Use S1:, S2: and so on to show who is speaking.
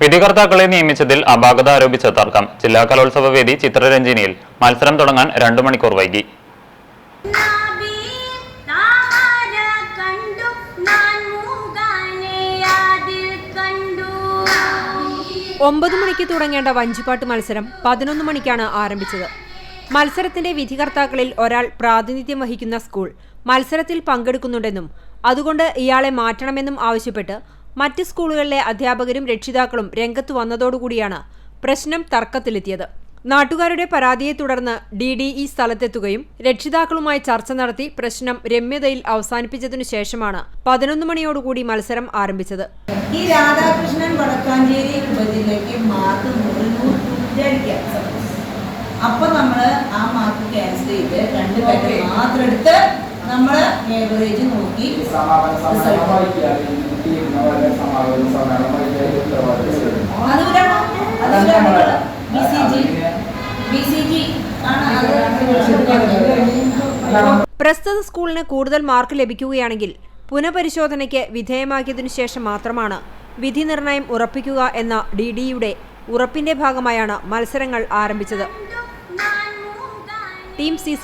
S1: വിധികർത്താക്കളെ നിയമിച്ചതിൽ അപാകത ആരോപിച്ച തർക്കം. ജില്ലാ കലോത്സവ വേദി ചിത്രരഞ്ജിനിയിൽ മത്സരം തുടങ്ങാൻ രണ്ടു മണിക്കൂർ വൈകി.
S2: ഒമ്പത് മണിക്ക് തുടങ്ങേണ്ട വഞ്ചിപ്പാട്ട് മത്സരം പതിനൊന്ന് മണിക്കാണ് ആരംഭിച്ചത്. മത്സരത്തിന്റെ വിധികർത്താക്കളിൽ ഒരാൾ പ്രാതിനിധ്യം വഹിക്കുന്ന സ്കൂൾ മത്സരത്തിൽ പങ്കെടുക്കുന്നുണ്ടെന്നും അതുകൊണ്ട് ഇയാളെ മാറ്റണമെന്നും ആവശ്യപ്പെട്ട് മറ്റ് സ്കൂളുകളിലെ അധ്യാപകരും രക്ഷിതാക്കളും രംഗത്തു വന്നതോടുകൂടിയാണ് പ്രശ്നം തർക്കത്തിലെത്തിയത്. നാട്ടുകാരുടെ പരാതിയെ തുടർന്ന് ഡി ഡി ഇ സ്ഥലത്തെത്തുകയും രക്ഷിതാക്കളുമായി ചർച്ച നടത്തി പ്രശ്നം രമ്യതയിൽ അവസാനിപ്പിച്ചതിനു ശേഷമാണ് പതിനൊന്ന് മണിയോടുകൂടി മത്സരം ആരംഭിച്ചത്.
S3: ഈ രാധാകൃഷ്ണൻ വടക്കാഞ്ചേരി ഉപജില്ലയ്ക്ക് മാർക്ക് അപ്പൊ നമ്മൾ ആ മാർക്ക് ക്യാൻസൽ ചെയ്ത് രണ്ട് പേരെ മാത്രം എടുത്ത് നമ്മൾ ഏവറേജ് നോക്കി
S2: പ്രസ്തുത സ്കൂളിന് കൂടുതൽ മാർക്ക് ലഭിക്കുകയാണെങ്കിൽ പുനഃപരിശോധനയ്ക്ക് വിധേയമാക്കിയതിനു ശേഷം മാത്രമാണ് വിധി നിർണയം ഉറപ്പിക്കുക എന്ന ഡി ഡിയുടെ ഉറപ്പിന്റെ ഭാഗമായാണ് മത്സരങ്ങൾ ആരംഭിച്ചത്. Team C